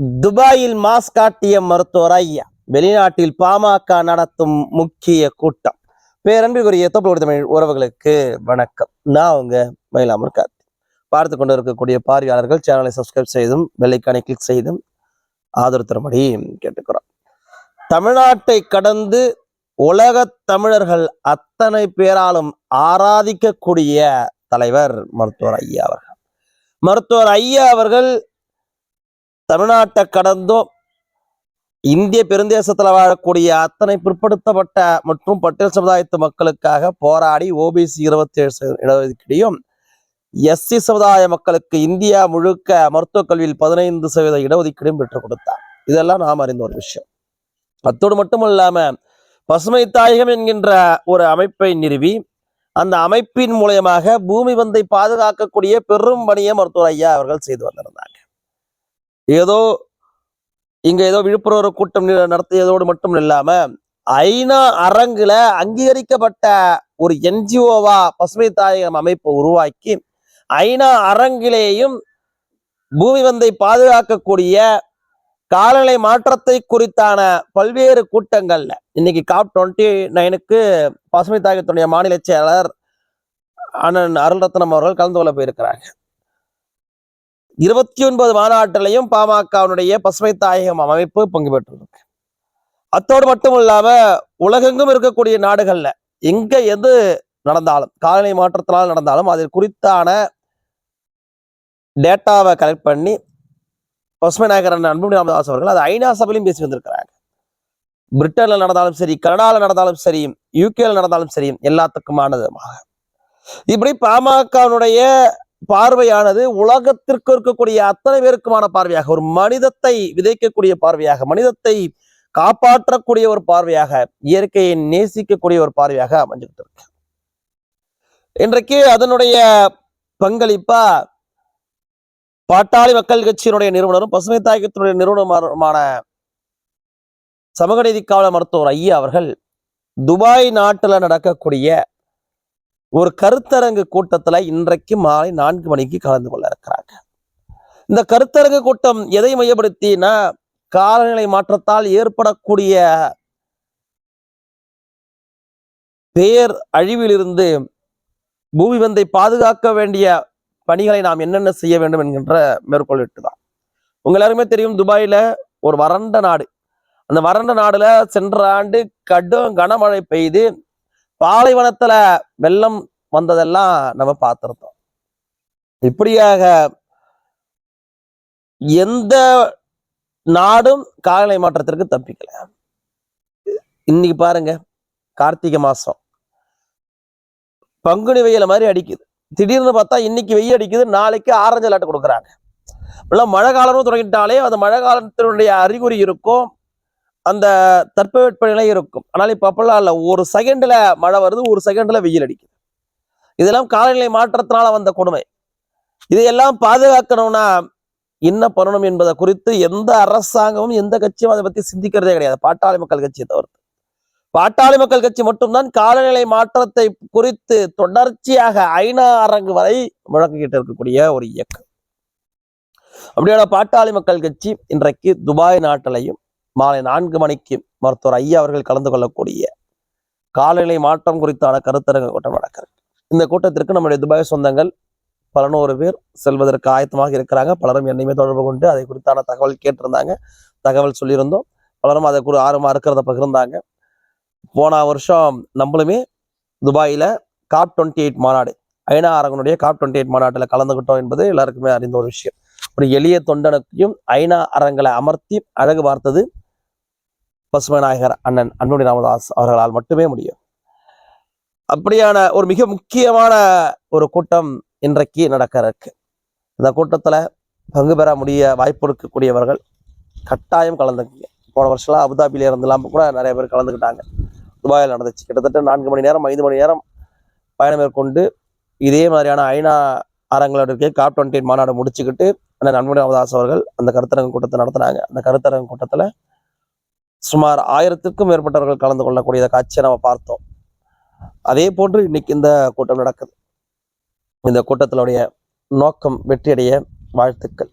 துபாயில் மாஸ் காட்டிய மருத்துவர் ஐயா. வெளிநாட்டில் பாமக நடத்தும் முக்கிய கூட்டம். பேரன்பிற்குரிய தொப்புள் தமிழ் உறவுகளுக்கு வணக்கம். நான் உங்க மயிலாமர் கார்த்தி பார்த்து கொண்டு இருக்கக்கூடிய பார்வையாளர்கள் சேனலை சப்ஸ்கிரைப் செய்தும் வெள்ளைக்கானை கிளிக் செய்தும் ஆதரவு தரும்படி கேட்டுக்கிறோம். தமிழ்நாட்டை கடந்து உலகத் தமிழர்கள் அத்தனை பேராலும் ஆராதிக்கக்கூடிய தலைவர் மருத்துவர் ஐயா அவர்கள். மருத்துவர் ஐயா அவர்கள் தமிழ்நாட்டை கடந்தும் இந்திய பெருந்தேசத்துல வாழக்கூடிய அத்தனை பிற்படுத்தப்பட்ட மற்றும் பட்டியல் சமுதாயத்து மக்களுக்காக போராடி ஓபிசி இருபத்தி ஏழு இடஒதுக்கீடையும் எஸ்சி சமுதாய மக்களுக்கு இந்தியா முழுக்க மருத்துவக் கல்வியில் பதினைந்து சதவீத இடஒதுக்கீடும் பெற்றுக் கொடுத்தார். இதெல்லாம் நாம் அறிந்த ஒரு விஷயம். அத்தோடு மட்டும் இல்லாம பசுமை தாயகம் என்கின்ற ஒரு அமைப்பை நிறுவி அந்த அமைப்பின் மூலயமாக பூமி பந்தை பாதுகாக்கக்கூடிய பெரும் பணியை மருத்துவர் ஐயா அவர்கள் செய்து வந்திருந்தாங்க ஏதோ இங்க ஏதோ விழுப்புரம் ஒரு கூட்டம் நடத்தியதோடு மட்டும் இல்லாம ஐநா அரங்குல அங்கீகரிக்கப்பட்ட ஒரு என்ஜிஓவா பசுமை தாயகம் அமைப்பை உருவாக்கி ஐநா அரங்கிலேயும் பூமி வந்தை பாதுகாக்கக்கூடிய காலநிலை மாற்றத்தை குறித்தான பல்வேறு கூட்டங்கள்ல. இன்னைக்கு காப் டுவெண்ட்டி நைனுக்கு பசுமை தாயகத்துடைய மாநில செயலர் அண்ணன் அருள்ரத்னம் அவர்கள் கலந்து கொள்ள போயிருக்கிறாங்க இருபத்தி ஒன்பது மாநாட்டிலையும் பாமகவினுடைய பசுமை தாயகம் அமைப்பு பங்கு பெற்றிருக்கு. அத்தோடு மட்டும் இல்லாம உலகெங்கும் இருக்கக்கூடிய நாடுகள்ல எங்க எது நடந்தாலும் காலநிலை மாற்றத்தினால் நடந்தாலும் அதில் குறித்தான டேட்டாவை கலெக்ட் பண்ணி பசுமை நாயகர் அன்புமணி ராமதாஸ் அவர்கள் அது ஐநா சபையிலும் பேசி வந்திருக்கிறாங்க பிரிட்டன்ல நடந்தாலும் சரி கனடால நடந்தாலும் சரி யூகேல நடந்தாலும் சரி எல்லாத்துக்குமானதுமாக. இப்படி பாமகவினுடைய பார்வையானது உலகத்திற்கு இருக்கக்கூடிய அத்தனை பேருக்குமான பார்வையாக ஒரு மனிதத்தை விதைக்கக்கூடிய பார்வையாக மனிதத்தை காப்பாற்றக்கூடிய ஒரு பார்வையாக இயற்கையை நேசிக்கக்கூடிய ஒரு பார்வையாக அமைஞ்சுக்கிட்டு இருக்கு இன்றைக்கு அதனுடைய பங்களிப்பா பாட்டாளி மக்கள் கட்சியினுடைய நிறுவனரும் பசுமை தாயகத்தினுடைய நிறுவனருமான சமூக நீதி மருத்துவர் ஐயா அவர்கள் துபாய் நாட்டுல நடக்கக்கூடிய ஒரு கருத்தரங்கு கூட்டத்துல இன்றைக்கு மாலை நான்கு மணிக்கு கலந்து கொள்ள இருக்கிறாங்க. இந்த கருத்தரங்கு கூட்டம் எதை மையப்படுத்தினா காலநிலை மாற்றத்தால் ஏற்படக்கூடிய பேர் அழிவிலிருந்து பூமி பந்தை பாதுகாக்க வேண்டிய பணிகளை நாம் என்னென்ன செய்ய வேண்டும் என்கின்ற மேற்கொள்ளிட்டு தான் உங்க எல்லாருமே தெரியும் துபாயில ஒரு வறண்ட நாடு. அந்த வறண்ட நாடுல சென்ற ஆண்டு கடும் கனமழை பெய்து பாலைவனத்துல வெள்ளம் வந்ததெல்லாம் நம்ம பார்த்திருந்தோம். இப்படியாக எந்த நாடும் காலநிலை மாற்றத்திற்கு தப்பிக்கல. இன்னைக்கு பாருங்க கார்த்திகை மாசம். பங்குனி வெயில மாதிரி அடிக்குது. திடீர்னு பார்த்தா இன்னைக்கு வெயில் அடிக்குது நாளைக்கு ஆரஞ்சு அலர்ட் கொடுக்குறாங்க. மழை காலம்னு தொடங்கிட்டாலே அந்த மழை காலத்தினுடைய அறிகுறி இருக்கும். அந்த தட்பவெப்பநிலை இருக்கும். ஆனால் இப்போ அப்பெல்லாம் இல்லை. ஒரு செகண்ட்ல மழை வருது ஒரு செகண்ட்ல வெயில் அடிக்குது. இதெல்லாம் காலநிலை மாற்றத்தினால வந்த கொடுமை. இதையெல்லாம் பாதுகாக்கணும்னா என்ன பண்ணணும் என்பதை குறித்து எந்த அரசாங்கமும் எந்த கட்சியும் அதை பத்தி சிந்திக்கிறதே கிடையாது. பாட்டாளி மக்கள் கட்சியை தவிர்த்து. பாட்டாளி மக்கள் கட்சி மட்டும்தான் காலநிலை மாற்றத்தை குறித்து தொடர்ச்சியாக ஐநா அரங்கு வரை முழங்கிட்டு இருக்கக்கூடிய ஒரு இயக்கம். அப்படியான பாட்டாளி மக்கள் கட்சி இன்றைக்கு துபாய் நாட்டிலையும் மாலை நான்கு மணிக்கு மருத்துவர் ஐயா அவர்கள் கலந்து கொள்ளக்கூடிய காலநிலை மாற்றம் குறித்தான கருத்தரங்க கூட்டம் நடக்கிறது. இந்த கூட்டத்திற்கு நம்முடைய துபாய் சொந்தங்கள் பல நூறு பேர் செல்வதற்கு ஆயத்தமாக இருக்கிறாங்க. பலரும் என்னையுமே தொடர்பு கொண்டு அதை குறித்தான தகவல் கேட்டிருந்தாங்க. தகவல் சொல்லியிருந்தோம். பலரும் அதை குறி ஆர்வமாக இருக்கிறத பகிர்ந்தாங்க. போன வருஷம் நம்மளுமே துபாயில் காப் டுவெண்ட்டி எயிட் மாநாடு ஐநா அரங்கனுடைய காப் டுவெண்ட்டி எயிட் மாநாட்டில் கலந்துக்கிட்டோம் என்பது எல்லாருக்குமே அறிந்த ஒரு விஷயம். ஒரு எளிய தொண்டனுக்கும் ஐநா அரங்களை அமர்த்தி அழகு பார்த்தது. பசுமை நாயகர் அண்ணன் அன்புமணி ராமதாஸ் அவர்களால் மட்டுமே முடியும். அப்படியான ஒரு மிக முக்கியமான ஒரு கூட்டம் இன்றைக்கு நடக்க இருக்கு இந்த கூட்டத்தில் பங்கு பெற முடிய வாய்ப்பு இருக்கக்கூடியவர்கள் கட்டாயம் கலந்துக்குங்க. போன வருஷம்லாம் அபுதாபியில இருந்தெல்லாம் கூட நிறைய பேர் கலந்துக்கிட்டாங்க. துபாயில் நடந்துச்சு. கிட்டத்தட்ட நான்கு மணி நேரம் ஐந்து மணி நேரம் பயணம் மேற்கொண்டு இதே மாதிரியான ஐநா அரங்களோட காப் டுவெண்ட்டி மாநாடு முடிச்சுக்கிட்டு அண்ணன் அன்புமணி ராமதாஸ் அவர்கள் அந்த கருத்தரங்கு கூட்டத்தை நடத்துனாங்க. அந்த கருத்தரங்க கூட்டத்தில் சுமார் ஆயிரத்திற்கும் மேற்பட்டவர்கள் கலந்து கொள்ளக்கூடிய காட்சியை நம்ம பார்த்தோம். அதே போன்று இன்னைக்கு இந்த கூட்டம் நடக்குது. இந்த கூட்டத்தினுடைய நோக்கம் வெற்றியடைய வாழ்த்துக்கள்.